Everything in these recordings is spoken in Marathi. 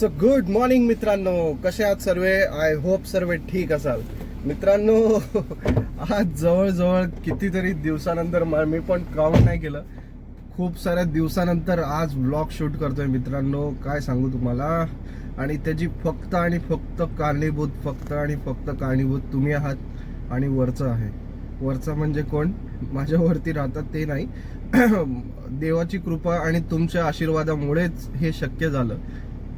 सो गुड मॉर्निंग मित्रांनो. कसे आहात सर्व? आय होप सर्व ठीक असाल. मित्रांनो आज जवळजवळ कितीतरी दिवसानंतर मी पण काउंट नाही केलं. खूप साऱ्या दिवसानंतर आज ब्लॉग शूट करतोय मित्रांनो. काय सांगू तुम्हाला? आणि त्याची फक्त आणि फक्त कारणीभूत फक्त आणि फक्त कारणीभूत तुम्ही आहात आणि वरचं आहे. वरचं म्हणजे कोण? माझ्यावरती राहतात ते नाही. देवाची कृपा आणि तुमच्या आशीर्वादामुळेच हे शक्य झालं.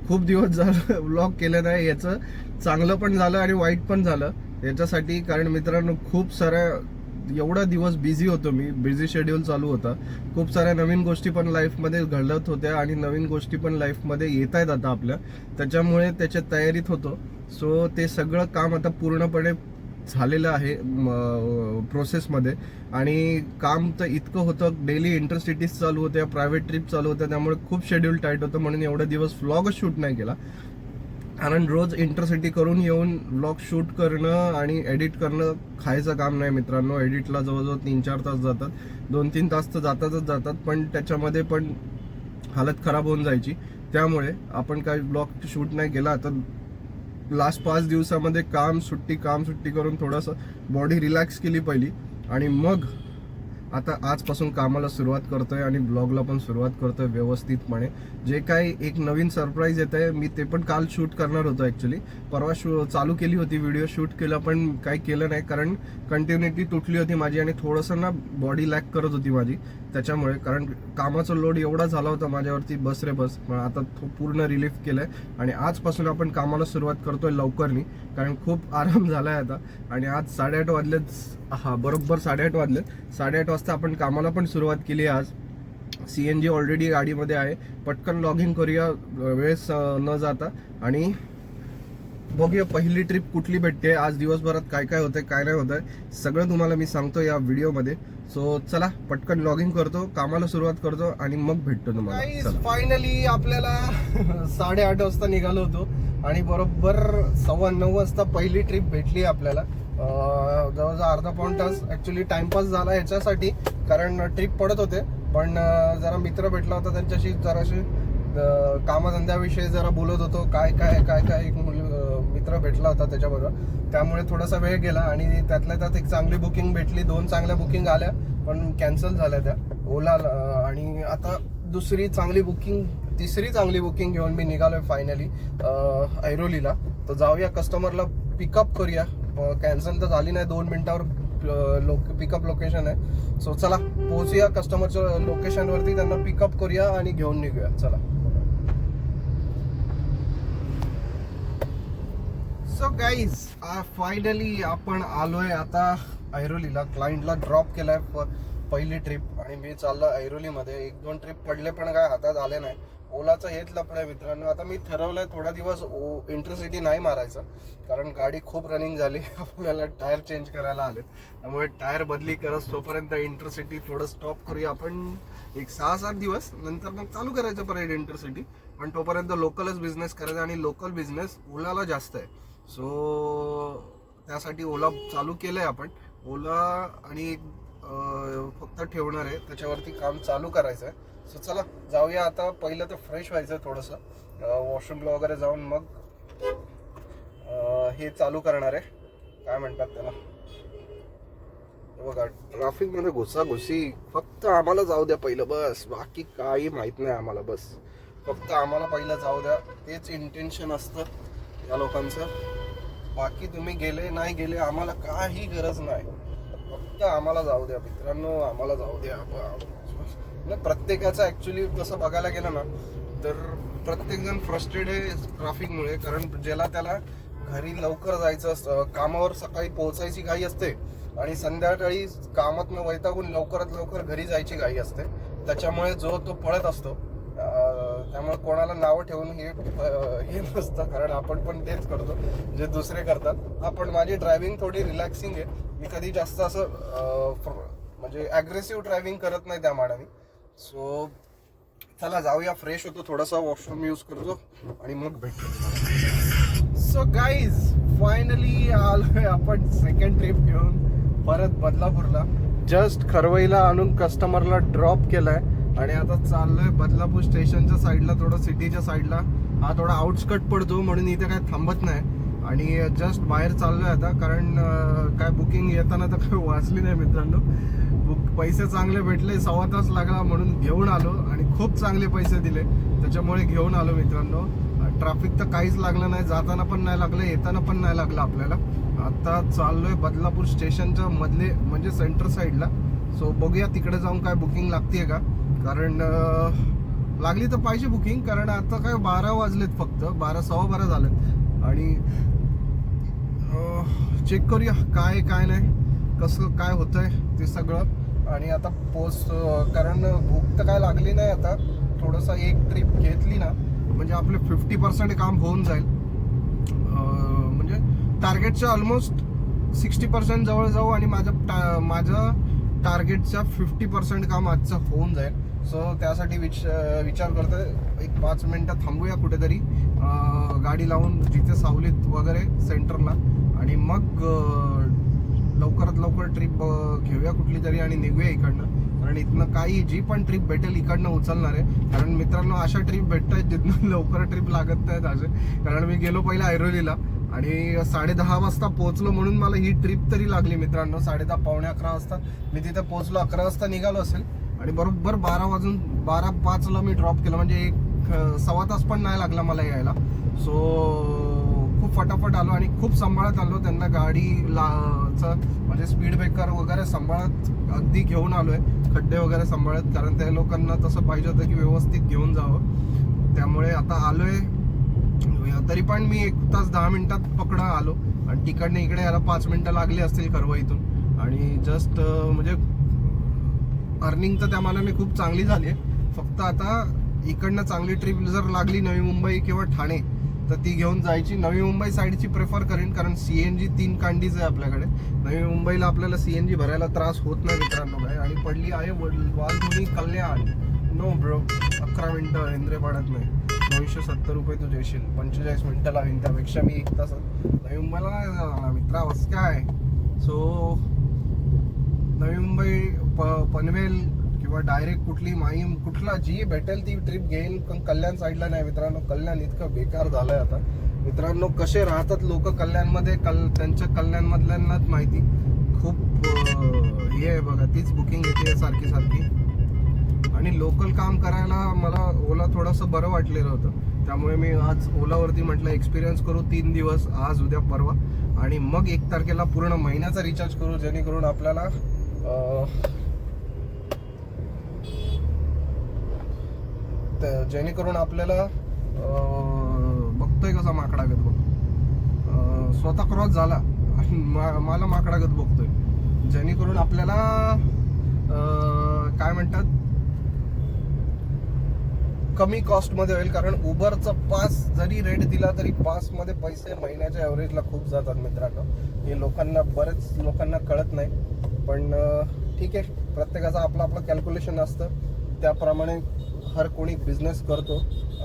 खूप दिवस झालं व्लॉग केलं नाही. याचं चांगलं पण झालं आणि वाईट पण झालं. याच्यासाठी कारण मित्रांनो खूप साऱ्या एवढा दिवस बिझी होतो मी. बिझी शेड्यूल चालू होता. खूप साऱ्या नवीन गोष्टी पण लाईफमध्ये घडत होत्या आणि नवीन गोष्टी पण लाईफमध्ये येत आहेत आता आपल्या. त्याच्यामुळे त्याच्या तयारीत होतो. सो ते सगळं काम आता पूर्णपणे झालेलं आहे प्रोसेसमध्ये आणि काम तर इतकं होतं डेली इंटरसिटीज चालू होत्या प्रायव्हेट ट्रिप चालू होत्या त्यामुळे खूप शेड्यूल टाईट होतं म्हणून एवढे दिवस व्लॉगच शूट नाही केला. कारण रोज इंटरसिटी करून येऊन व्लॉग शूट करणं आणि एडिट करणं खायचं काम नाही मित्रांनो. एडिटला जवळजवळ तीन चार तास जातात. दोन तीन तास तर जातातच जातात पण त्याच्यामध्ये पण हालत खराब होऊन जायची. त्यामुळे आपण काही ब्लॉग शूट नाही केला आता लास्ट पाच दिवसामध्ये काम सुट्टी काम सुट्टी करून थोडंसं बॉडी रिलॅक्स केली पहिली. आणि मग आता आजपासून कामाला सुरुवात करतोय आणि ब्लॉगला पण सुरुवात करतोय व्यवस्थितपणे. जे काही एक नवीन सरप्राईज येत आहे मी ते पण काल शूट करणार होतो ॲक्च्युली परवा शू चालू केली होती व्हिडिओ शूट केला पण काही केलं नाही कारण कंटिन्युटी तुटली होती माझी आणि थोडंसं ना बॉडी लॅक करत होती माझी त्याच्यामुळे. कारण कामाचा लोड एवढा झाला होता माझ्यावरती बस रे बस. पण आता पूर्ण रिलीफ केलंय आणि आजपासून आपण कामाला सुरुवात करतोय लवकरनी. कारण खूप आराम झालाय आता. आणि आज साडेआठ वाजलेच हा बरोबर साडेआठ वाजले. साडेआठ वाजता आपण कामाला पण सुरुवात केली आज. सी एन जी ऑलरेडी गाडीमध्ये आहे. पटकन लॉग इन करूया वेळेस न जाता. आणि बघूया पहिली ट्रिप कुठली भेटते. आज दिवसभरात काय काय होतंय काय नाही होतंय. सगळं तुम्हाला मी सांगतो या व्हिडिओमध्ये सो चला पटकन लॉग इन करतो कामाला सुरुवात करतो आणि मग भेटतो तुम्हाला. फायनली आपल्याला साडेआठ वाजता निघालो होतो. आणि बरोबर सव्वा नऊ वाजता पहिली ट्रिप भेटली आपल्याला. जवळजवळ अर्धा पाऊण तास ऍक्च्युली टाइमपास झाला याच्यासाठी कारण ट्रिप पडत होते. पण जरा मित्र भेटला होता त्यांच्याशी जराशी कामधंद्याविषयी जरा बोलत होतो. काय काय काय काय एक मुल- मित्र भेटला होता त्याच्याबरोबर. त्यामुळे थोडासा वेळ गेला आणि त्यातल्या त्यात एक चांगली बुकिंग भेटली. दोन चांगल्या बुकिंग आल्या पण कॅन्सल झाल्या त्या. ओला आणि आता दुसरी चांगली बुकिंग तिसरी चांगली बुकिंग घेऊन मी निघालोय फायनली ऐरोलीला. तर जाऊया कस्टमरला पिकअप करूया. कॅन्सल तर झाली नाही. दोन मिनिटावर लोक पिकअप लोकेशन आहे. सो चला पोहोचूया कस्टमरच्या लोकेशनवरती त्यांना पिकअप करूया आणि घेऊन निघूया. चला. सो गाईज फायनली आपण आलोय आता ऐरोलीला. क्लायंटला ड्रॉप केलाय पहिली ट्रिप आणि मी चाललो ऐरोलीमध्ये. एक दोन ट्रिप पडले पण काय हातात आले नाही. ओलाचं हेच लपड आहे मित्रांनो. आता मी ठरवलंय थोडा दिवस ओ इंटरसिटी नाही मारायचं. कारण गाडी खूप रनिंग झाली. आपल्याला टायर चेंज करायला आले त्यामुळे टायर बदली करत तोपर्यंत इंटरसिटी थोडं स्टॉप करूया आपण. एक सहा सात दिवस. नंतर मग चालू करायचं परत इंटरसिटी. पण तोपर्यंत लोकलच बिझनेस करायचा आणि लोकल बिझनेस ओलाला जास्त आहे. सो त्यासाठी ओला चालू केलं आहे आपण. ओला आणि एक फक्त ठेवणार आहे. त्याच्यावरती काम चालू करायचं आहे सो चला जाऊया आता. पहिलं तर फ्रेश व्हायचं आहे थोडंसं. वॉशरूमला वगैरे जाऊन मग हे चालू करणार आहे. काय म्हणतात त्याला? बघा ट्राफिकमध्ये घुसा घुसी फक्त आम्हाला जाऊ द्या पहिलं बस. बाकी काही माहीत नाही आम्हाला बस. फक्त आम्हाला पहिलं जाऊ द्या. तेच इंटेन्शन असतं या लोकांचं. बाकी तुम्ही गेले नाही गेले आम्हाला काही गरज नाही. फक्त आम्हाला जाऊ द्या मित्रांनो. आम्हाला जाऊ द्या म्हणजे प्रत्येकाचं ऍक्च्युली तसं बघायला गेलं ना तर प्रत्येक जण फ्रस्ट्रेड आहे ट्रॅफिकमुळे कारण ज्याला त्याला घरी लवकर जायचं असतं कामावर सकाळी पोहोचायची घाई असते आणि संध्याकाळी कामातनं वैतागून लवकरात लवकर घरी जायची घाई असते. त्याच्यामुळे जो तो पळत असतो त्यामुळे कोणाला नावं ठेवून हे हे नसतं. कारण आपण पण तेच करतो जे दुसरे करतात. आपण माझी ड्रायव्हिंग थोडी रिलॅक्सिंग आहे. मी कधी जास्त असं म्हणजे ॲग्रेसिव्ह ड्रायव्हिंग करत नाही त्या मानाने. सो चला जाऊया. फ्रेश होतो थोडासा. वॉशरूम यूज करतो. आणि मग भेटतो सो गाईज फायनली आलोय आपण सेकंड ट्रिप घेऊन. परत बदलापूरला. जस्ट खरवईला आणून कस्टमरला ड्रॉप केलाय. आणि आता चाललोय बदलापूर स्टेशनच्या साईडला थोडं सिटीच्या साईडला हा थोडा आउटस्कट पडतो म्हणून इथे काय थांबत नाही. आणि जस्ट बाहेर चाललोय आता कारण काय बुकिंग येताना तर काय वाचली नाही मित्रांनो. बुक. पैसे चांगले भेटले सव्वा तास लागला म्हणून घेऊन आलो आणि खूप चांगले पैसे दिले. त्याच्यामुळे घेऊन आलो मित्रांनो. ट्रॅफिक तर काहीच लागलं नाही जाताना पण नाही लागलं येताना पण नाही लागलं आपल्याला. आता चाललोय बदलापूर स्टेशनच्या मधले म्हणजे सेंटर साईडला सो बघूया तिकडे जाऊन काय बुकिंग लागते का? कारण लागली तर पाहिजे बुकिंग कारण आता काय बारा वाजलेत फक्त बारा सव्वा बारा झालेत. आणि चेक करूया काय काय नाही कसं काय होतंय. ते सगळं. आणि आता पोस कारण भूक तर काय लागली नाही आता. थोडंसं एक ट्रिप घेतली ना म्हणजे आपले फिफ्टी पर्सेंट काम होऊन जाईल. म्हणजे टार्गेटच्या ऑलमोस्ट सिक्स्टी पर्सेंट जवळ जाऊ आणि माझं टा माझं टार्गेटच्या फिफ्टी पर्सेंट काम आजचं होऊन जाईल. सो त्यासाठी विच विचार करतोय. एक पाच मिनटं थांबूया कुठेतरी. गाडी लावून जिथे सावलीत वगैरे सेंटरला आणि मग लवकरात लवकर ट्रिप घेऊया कुठली तरी आणि निघूया इकडनं. कारण इथनं काही जी पण ट्रिप भेटेल इकडनं उचलणार आहे. कारण मित्रांनो अशा ट्रिप भेटत आहेत जिथनं लवकर ट्रिप लागत नाहीत असे. कारण मी गेलो पहिला ऐरोलीला आणि साडे दहा वाजता पोहोचलो म्हणून मला ही ट्रिप तरी लागली मित्रांनो. साडे दहा पावणे अकरा वाजता. मी तिथे पोहोचलो अकरा वाजता निघालो असेल. आणि बरोबर बारा वाजून बारा पाचला मी ड्रॉप केलं. म्हणजे एक सव्वा तास पण नाही लागला मला यायला. सो खूप फटाफट आलो आणि खूप सांभाळत आलो त्यांना गाडी ला चं म्हणजे स्पीड ब्रेकर वगैरे सांभाळत अगदी घेऊन आलोय. खड्डे वगैरे सांभाळत कारण त्या लोकांना तसं पाहिजे होतं की व्यवस्थित घेऊन जावं. त्यामुळे आता आलोय. तरी पण मी एक तास दहा मिनिटात पकडा आलो. आणि तिकडनं इकडे याला पाच मिनिटं लागली असतील करवा इथून. आणि जस्ट म्हणजे अर्निंग तर त्या मानाने खूप चांगली झाली आहे. फक्त आता इकडनं चांगली ट्रिप जर लागली नवी मुंबई किंवा ठाणे तर ती घेऊन जायची. नवी मुंबई साईडची प्रेफर करेन कारण सी एन जी तीन कांडीज आहे आपल्याकडे. नवी मुंबईला आपल्याला सी एन जी भरायला त्रास होत नाही मित्रांनो काय आणि पडली आहे वड- कल्याण. नो ब्रो अकरा मिनटं इंद्रेपाड्यात नाही दोनशे सत्तर रुपये तू देशील. पंचेचाळीस मिनटं लावीन त्यापेक्षा मी एक तास नवी मुंबईला मित्रा वस काय? सो नवी मुंबई प पनवेल किंवा डायरेक्ट कुठली माहीम कुठला जी भेटेल ती ट्रिप घेईल पण कल्याण साईडला नाही मित्रांनो. कल्याण इतकं बेकार झालंय आता. मित्रांनो कसे राहतात लोक कल्याणमध्ये? कल त्यांच्या कल्याणमधल्यांनाच माहिती. खूप हे आहे बघा तीच बुकिंग येते सारखी सारखी. आणि लोकल काम करायला मला ओला थोडंसं बरं वाटलेलं होतं. त्यामुळे मी आज ओलावरती म्हटलं एक्सपिरियन्स करू तीन दिवस आज उद्या परवा. आणि मग एक तारखेला पूर्ण महिन्याचा रिचार्ज करू जेणेकरून आपल्याला अं, जेणेकरून आपल्याला बघतोय कसा माकडागत बघ स्वतः क्रॉस झाला मा- मला माकडागत बघतोय. जेणेकरून आपल्याला काय म्हणतात? कमी कॉस्टमध्ये होईल कारण उबरचा पास जरी रेट दिला तरी पासमध्ये पैसे महिन्याच्या ॲव्हरेजला खूप जातात मित्रांनो. हे लोकांना बरेच लोकांना कळत नाही. पण ठीक आहे. प्रत्येकाचं आपलं आपलं कॅल्क्युलेशन असतं. त्याप्रमाणे हर कोणी बिझनेस करतो.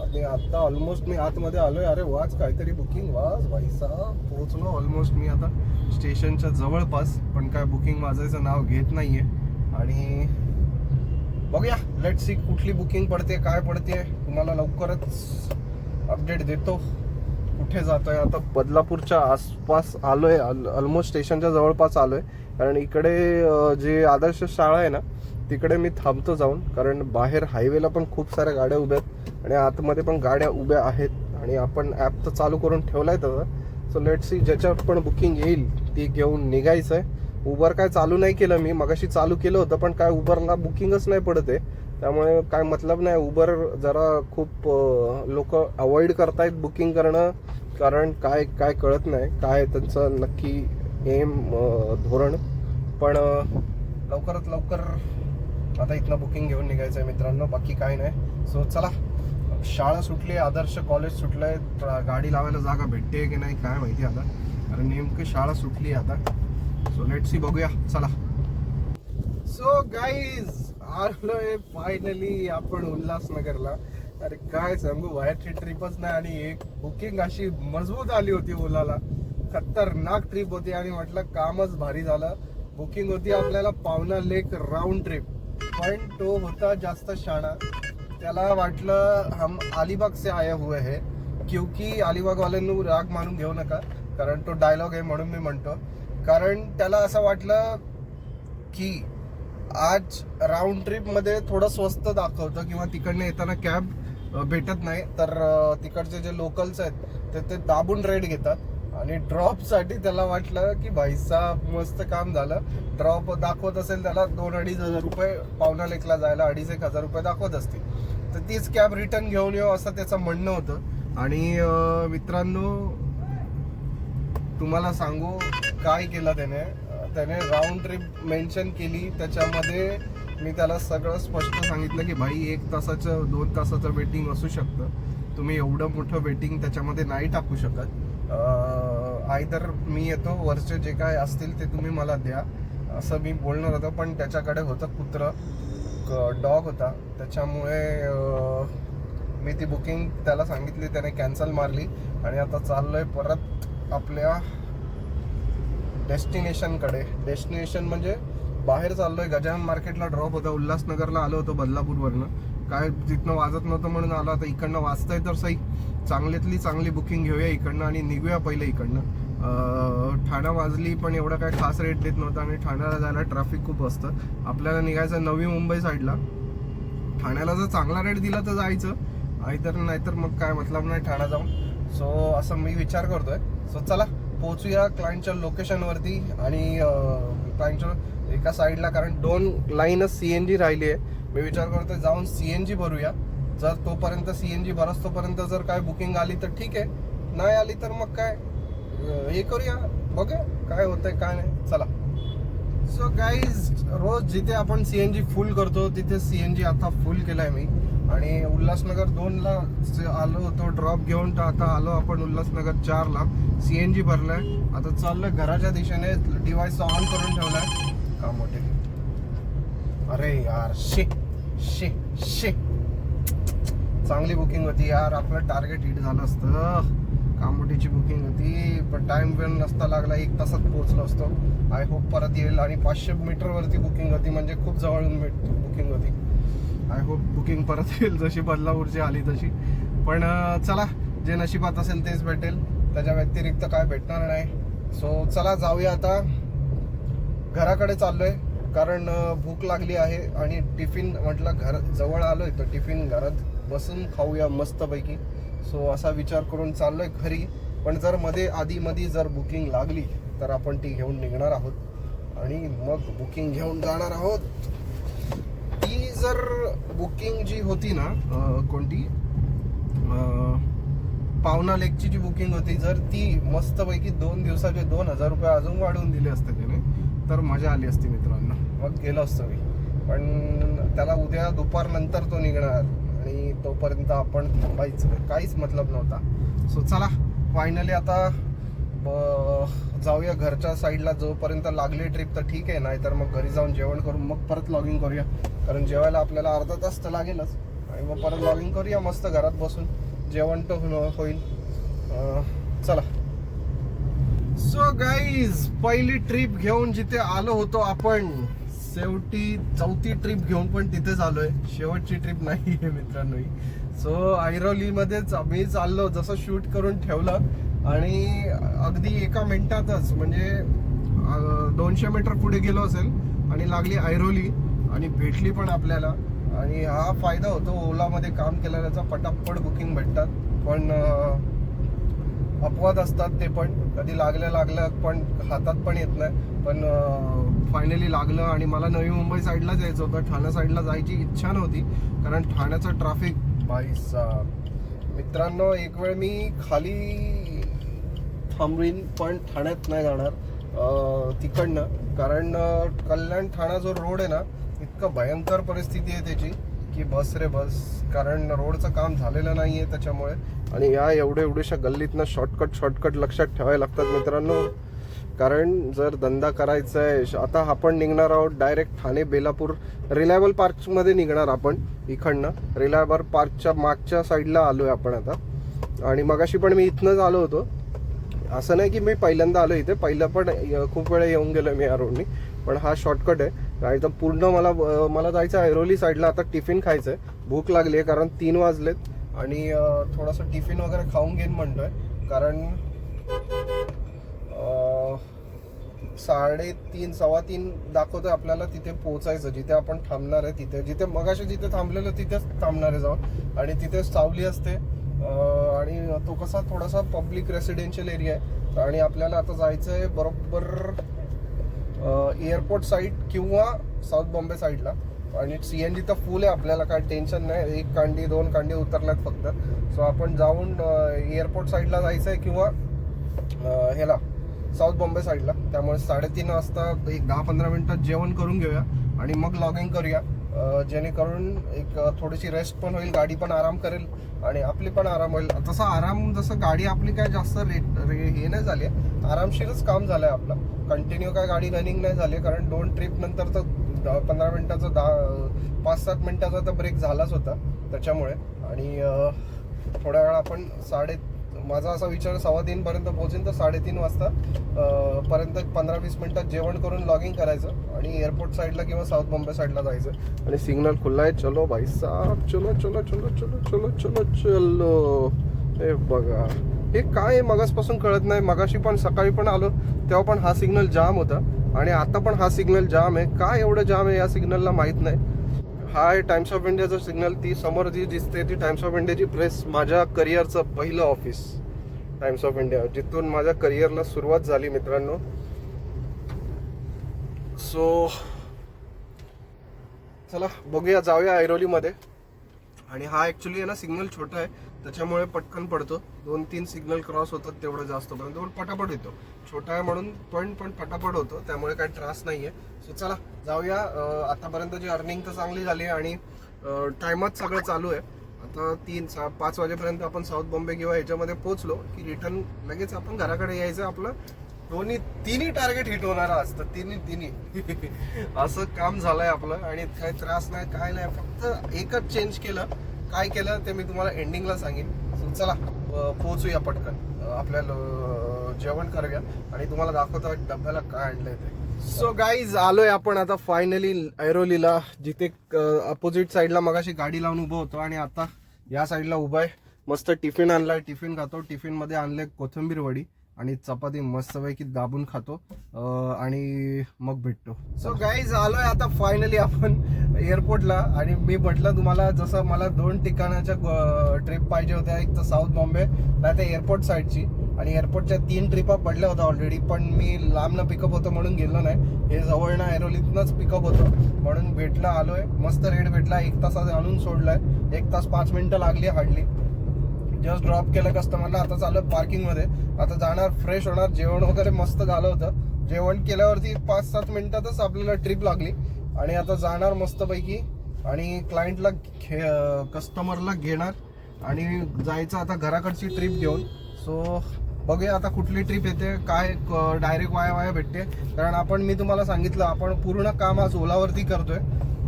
आणि आता ऑलमोस्ट मी आतमध्ये आलो आहे अरे वाच काहीतरी बुकिंग वाच. वाईसा पोहोचलो ऑलमोस्ट मी आता स्टेशनच्या जवळपास. पण काय बुकिंग वाजायचं नाव घेत नाही आहे आणि बघूया. लेट सी कुठली बुकिंग पडते काय पडते. तुम्हाला लवकरच अपडेट देतो. कुठे जातोय? आता बदलापूरच्या आसपास आलोय ऑलमोस्ट स्टेशनच्या जवळपास आलोय. कारण इकडे जे आदर्श शाळा आहे ना तिकडे मी थांबतो जाऊन. कारण बाहेर हायवेला पण खूप साऱ्या गाड्या उभ्या आहेत आणि आतमध्ये पण गाड्या उभ्या आहेत. आणि आपण ॲप तर चालू करून ठेवलाय तसं. सो लेट सी ज्याच्यावर पण बुकिंग येईल ती घेऊन निघायचं आहे उबर काय चालू नाही केलं मी. मगाशी चालू केलं होतं पण काय उबरला बुकिंगच नाही पडत आहे. त्यामुळे काय मतलब नाही उबर जरा खूप लोक अवॉइड करतायत बुकिंग करणं कारण काय काय कळत नाही काय त्यांचं नक्की एम धोरण. पण लवकरात लवकर आता इथनं बुकिंग घेऊन निघायचं आहे मित्रांनो बाकी काय नाही. सो चला शाळा सुटली आदर्श कॉलेज सुटलंय ट्रा- गाडी लावायला जागा भेटते की नाही काय माहिती आता. कारण नेमकी शाळा सुटली आता. सो लेट सी बघूया. चला. सो गाईज आलोय फायनली आपण उल्हासनगरला. अरे काय सांगू बाहेरची ट्रिपच नाही आणि एक बुकिंग अशी मजबूत आली होती ओलाला खतरनाक ट्रिप होती आणि म्हटलं कामच भारी झालं. बुकिंग होती आपल्याला पावना लेक राऊंड ट्रिप पण तो होता जास्त शाणा. त्याला वाटलं हम अलिबाग से आया हुए है. क्योंकि अलिबागवाल्यांनी राग मानून घेऊ नका. कारण तो डायलॉग आहे म्हणून मी म्हणतो. कारण त्याला असं वाटलं की आज राऊंड ट्रिपमध्ये थोडं स्वस्त दाखवतं किंवा तिकडनं येताना कॅब भेटत नाही. तर तिकडचे जे लोकल्स आहेत ते ते दाबून रेट घेतात. आणि ड्रॉपसाठी त्याला वाटलं की भाईसा मस्त काम झालं. ड्रॉप दाखवत असेल त्याला दोन अडीच हजार रुपये पावना लेकला जायला अडीच एक हजार रुपये दाखवत असतील. तर तीच कॅब रिटर्न घेऊन येऊ असं त्याचं म्हणणं होतं. आणि मित्रांनो तुम्हाला सांगू काय केलं त्याने? त्याने राऊंड ट्रिप मेन्शन केली. त्याच्यामध्ये मी त्याला सगळं स्पष्ट सांगितलं की भाई एक तासाचं दोन तासाचं वेटिंग असू शकतं. तुम्ही एवढं मोठं वेटिंग त्याच्यामध्ये नाही टाकू शकत. आयदर मी येतो वरचे जे काय असतील ते तुम्ही मला द्या. असं मी बोलणार होतं पण त्याच्याकडे होतं कुत्र. डॉग होता. त्याच्यामुळे मी ती बुकिंग त्याला सांगितली त्याने कॅन्सल मारली. आणि आता चाललोय परत आपल्या डेस्टिनेशनकडे. डेस्टिनेशन म्हणजे बाहेर चाललोय गजानन मार्केटला ड्रॉप होता उल्हासनगरला आलो होतो बदलापूरवरनं. काय तिथनं वाजत नव्हतं म्हणून आलो आता इकडनं वाजतंय तर सही चांगल्यातली चांगली बुकिंग घेऊया इकडनं आणि निघूया पहिले इकडनं. ठाणा वाजली पण एवढं काय खास रेट देत नव्हतं आणि ठाण्याला जायला ट्रॅफिक खूप असतं. आपल्याला निघायचं नवी मुंबई साईडला ठाण्याला जर चांगला रेट दिला तर जायचं. नाहीतर नाहीतर मग काय मतलब नाही ठाणा जाऊन. सो असं मी विचार करतोय. सो चला. पोहोचूया क्लायंटच्या लोकेशनवरती आणि क्लायंटच्या एका साईडला कारण दोन लाईनच सी एन जी राहिली आहे. मी विचार करतोय जाऊन सी एन जी भरूया. जर तोपर्यंत सी एन जी भरस तोपर्यंत जर काय बुकिंग आली तर ठीक आहे. नाही आली तर मग काय? हे करूया. बघूया काय होतंय काय नाही. चला. सो गाईज रोज जिथे आपण सी एन जी फुल करतो तिथे सी एन जी आता फुल केलाय मी. आणि उल्हासनगर दोनला आलो होतो ड्रॉप घेऊन तर आता आलो आपण उल्हासनगर चारला. सी एन जी भरलाय. आता चाललोय घराच्या दिशेने. डिवाइस ऑन करून ठेवलाय. का मोठे. अरे यार शे शे शे चांगली बुकिंग होती यार. आपलं टार्गेट हिट झालं असतं. कामोटीची बुकिंग होती पण टाइम वेळ नसता लागला. एक तासात पोहोचलो असतो. आय होप परत येईल. आणि पाचशे मीटरवरती बुकिंग होती. म्हणजे खूप जवळून बुकिंग होती. आय होप बुकिंग परत येईल जशी बदलापूरची आली तशी. पण चला जे नशिबात असेल तेच भेटेल. त्याच्या व्यतिरिक्त काय भेटणार नाही. सो चला जाऊया आता. घराकडे चाललोय कारण भूक लागली आहे आणि टिफिन म्हटलं घर जवळ आलोय तर टिफिन घरात बसून खाऊया मस्तपैकी. सो असा विचार करून चाललोय घरी. पण जर मध्ये आधी मध्ये जर बुकिंग लागली तर आपण ती घेऊन निघणार आहोत. आणि मग बुकिंग घेऊन जाणार आहोत. जर बुकिंग जी होती ना कोणती? पावना लेकची जी बुकिंग होती जर ती मस्तपैकी दोन दिवसाचे दोन हजार रुपये अजून वाढवून दिले असते त्याने तर मजा आली असती मित्रांनो. मग गेलो असतो मी. पण त्याला उद्या दुपारनंतर तो निघणार आणि तोपर्यंत आपण थांबायचं काहीच मतलब नव्हता. सो चला फायनली आता जाऊया घरच्या साईडला जोपर्यंत लागली ट्रिप तर ठीक आहे नाहीतर मग घरी जाऊन जेवण करून मग परत लॉगिंग करूया. कारण जेवायला आपल्याला अर्धा तास तर लागेलच. आणि मग परत लॉगिंग करूया मस्त घरात बसून. जेवण तर होईल. चला. सो गाईज पहिली ट्रिप घेऊन जिथे आलो होतो आपण शेवटी चौथी ट्रिप घेऊन पण तिथेच आलोय. शेवटची ट्रिप नाही आहे मित्रांनो सो ऐरोलीमध्येच मी चाललो. जसं शूट करून ठेवलं आणि अगदी एका मिनिटातच म्हणजे दोनशे मीटर पुढे गेलो असेल आणि लागली ऐरोली आणि भेटली पण आपल्याला. आणि हा फायदा होतो ओलामध्ये काम केल्याचा पटापट बुकिंग भेटतात. पण अपवाद असतात ते पण. कधी लागलं लागलं पण हातात पण येत नाही. पण फायनली लागलं आणि मला नवी मुंबई साईडला जायचं होतं. ठाणे साईडला जायची इच्छा नव्हती. कारण ठाण्याचं ट्रॅफिक बाईसा मित्रांनो एक वेळ मी खाली थांबवीन पण ठाण्यात नाही जाणार तिकडनं. कारण कल्याण ठाणा जो रोड आहे ना इतकं भयंकर परिस्थिती आहे त्याची की बस रे बस. कारण रोडचं काम झालेलं नाही आहे त्याच्यामुळे. आणि या एवढ्या एवढ्याशा गल्लीतनं शॉर्टकट शॉर्टकट लक्षात ठेवायला लागतात मित्रांनो. कारण जर धंदा करायचा आहे आता आपण निघणार आहोत डायरेक्ट ठाणे बेलापूर. रिलायबल पार्कमध्ये निघणार आपण इकडनं. रिलायबल पार्कच्या मागच्या साईडला आलो आहे आपण आता. आणि मगाशी पण मी इथनंच आलो होतो. असं नाही की मी पहिल्यांदा आलो इथे. पहिलं पण य- खूप वेळा येऊन गेलो मी या रोडनी पण हा शॉर्टकट आहे. आणि तर पूर्ण मला मला जायचं आहे ऐरोली साईडला आता टिफिन खायचं आहे भूक लागली आहे कारण तीन वाजलेत. आणि थोडंसं टिफिन वगैरे खाऊन घेईन म्हणतोय. कारण साडेतीन सव्वा तीन दाखवतोय आपल्याला तिथे पोहोचायचं. जिथे आपण थांबणार आहे तिथे. जिथे मगाशी जिथे थांबलेलो तिथेच थांबणार आहे जाऊन. आणि तिथे सावली असते. आणि तो कसा थोडासा पब्लिक रेसिडेन्शियल एरिया आहे. आणि आपल्याला आता जायचं आहे बरोबर एअरपोर्ट साईड किंवा साऊथ बॉम्बे साईडला आणि सी एन जी तर फुल आहे आपल्याला काय टेन्शन नाही. एक कांडी दोन कांडी उतरल्यात फक्त. सो आपण जाऊन एअरपोर्ट साईडला जायचं आहे किंवा ह्याला साऊथ बॉम्बे साईडला त्यामुळे साडेतीन वाजता एक दहा पंधरा मिनटात जेवण करून घेऊया. आणि मग लॉगिंग करूया. जेणेकरून एक थोडीशी रेस्ट पण होईल गाडी पण आराम करेल आणि आपली पण आराम होईल. तसा आराम जसं गाडी आपली काय जास्त रेट रे- हे नाही झाली आहे आरामशीरच काम झालंय आपलं. कंटिन्यू काय गाडी रनिंग नाही झाली कारण दोन ट्रिप नंतर तर पंधरा मिनिटाचा दहा पाच सात मिनिटाचा तर ब्रेक झालाच होता त्याच्यामुळे. आणि थोड्या वेळा आपण साडे माझा असा विचार सव्वा तीन पर्यंत पोहोचेन तर साडेतीन वाजता पर्यंत पंधरा वीस मिनिटात जेवण करून लॉगिंग करायचं आणि एअरपोर्ट साईडला किंवा साऊथ बॉम्बे साईडला जायचं. आणि सिग्नल खुल्ला आहे. चलो भाई साहब चलो चलो चलो चलो चलो चलो चलो. हे बघा. हे काय मगासपासून कळत नाही. मगाशी पण सकाळी पण आलो तेव्हा पण हा सिग्नल जाम होता. आणि आता पण हा सिग्नल जाम आहे. काय एवढं जाम आहे या सिग्नलला माहीत नाही. हा आहे टाइम्स ऑफ इंडियाचा सिग्नल ती समोर जी दिसते ती टाइम्स ऑफ इंडियाची प्रेस माझ्या करिअरचं पहिलं ऑफिस टाइम्स ऑफ इंडिया. जिथून माझ्या करिअरला सुरुवात झाली मित्रांनो. सो चला बघूया जाऊया ऐरोलीमध्ये. आणि हा ऍक्च्युली आहे ना सिग्नल छोटा आहे. त्याच्यामुळे पटकन पडतो. दोन तीन सिग्नल क्रॉस होतात तेवढं जास्त पण पण पटापट येतो. छोटा आहे म्हणून पण पण पटापट होतो. त्यामुळे काही त्रास नाही आहे सो चला जाऊया. अं, आतापर्यंतची अर्निंग तर चांगली झाली आणि टायमात सगळं चालू आहे. आता तीन सहा पाच वाजेपर्यंत आपण साऊथ बॉम्बे किंवा ह्याच्यामध्ये पोहोचलो की रिटर्न लगेच आपण घराकडे यायचं आपलं. दोन्ही तिन्ही टार्गेट हिट होणार असतं. तिन्ही तिन्ही. असं काम झालंय आपलं आणि काही त्रास नाही काय नाही. फक्त एकच चेंज केलं. काय केलं ते मी तुम्हाला एंडिंगला सांगेन. चला पोहोचूया पटकन. आपल्या जेवण करूया आणि तुम्हाला दाखवतो डब्याला काय आणलंय ते. सो गाईज आलोय आपण आता फायनली ऐरोलीला जिथे अपोजिट साईडला मगाशी गाडी लावून उभं होतो आणि आता या साईडला उभा आहे. मस्त टिफिन आणलाय. टिफिन खातो. टिफिनमध्ये आणले कोथिंबीर वडी. आणि चपाती मस्तपैकी दाबून खातो आणि मग भेटतो. सो गाईज आलोय आता फायनली आपण एअरपोर्टला आणि मी म्हटलं तुम्हाला जसं मला दोन ठिकाणाच्या ट्रिप पाहिजे होत्या. एक तर साऊथ बॉम्बे नाही तर एअरपोर्ट साईडची आणि एअरपोर्टच्या तीन ट्रिपा पडल्या होत्या ऑलरेडी पण मी लांबनं पिकअप होतं म्हणून गेलो नाही. हे जवळनं ऐरोलीतनंच पिकअप होतं. म्हणून भेटला आलोय. मस्त रेट भेटला. एक तासात आणून सोडलाय. एक तास पाच मिनिटं लागली हार्डली जस्ट ड्रॉप केलं कस्टमरला आता चालू पार्किंगमध्ये. आता जाणार फ्रेश होणार जेवण वगैरे मस्त झालं होतं. जेवण केल्यावरती पाच सात मिनिटातच आपल्याला ट्रिप लागली. आणि आता जाणार मस्तपैकी. आणि क्लायंटला कस्टमरला घेणार. आणि जायचं आता घराकडची ट्रिप घेऊन. सो बघूया आता कुठली ट्रिप येते काय डायरेक्ट वाया वाया भेटते. कारण आपण मी तुम्हाला सांगितलं आपण पूर्ण काम आज ओलावरती करतोय.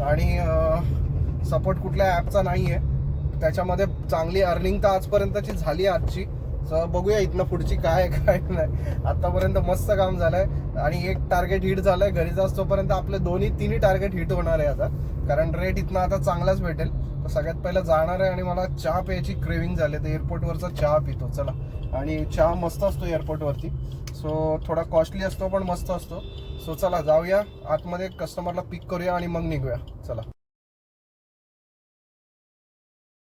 आणि सपोर्ट कुठल्या ॲपचा नाही आहे त्याच्यामध्ये चांगली अर्निंग तर आजपर्यंतची झाली आजची. सो बघूया इथनं पुढची काय काय नाही. आतापर्यंत मस्त काम झालंय. आणि एक टार्गेट हिट झालंय. घरी जास्तोपर्यंत आपले दोन्ही तिन्ही टार्गेट हिट होणार आहे आता. कारण रेट इथनं आता चांगलाच भेटेल. तर सगळ्यात पहिलं जाणार आहे आणि मला चहा प्यायची क्रेविंग झाली. तर एअरपोर्टवरचा चहा पितो. चला. आणि चहा मस्त असतो एअरपोर्टवरती सो थोडा कॉस्टली असतो पण मस्त असतो. सो चला जाऊया. आतमध्ये कस्टमरला पिक करूया आणि मग निघूया. चला.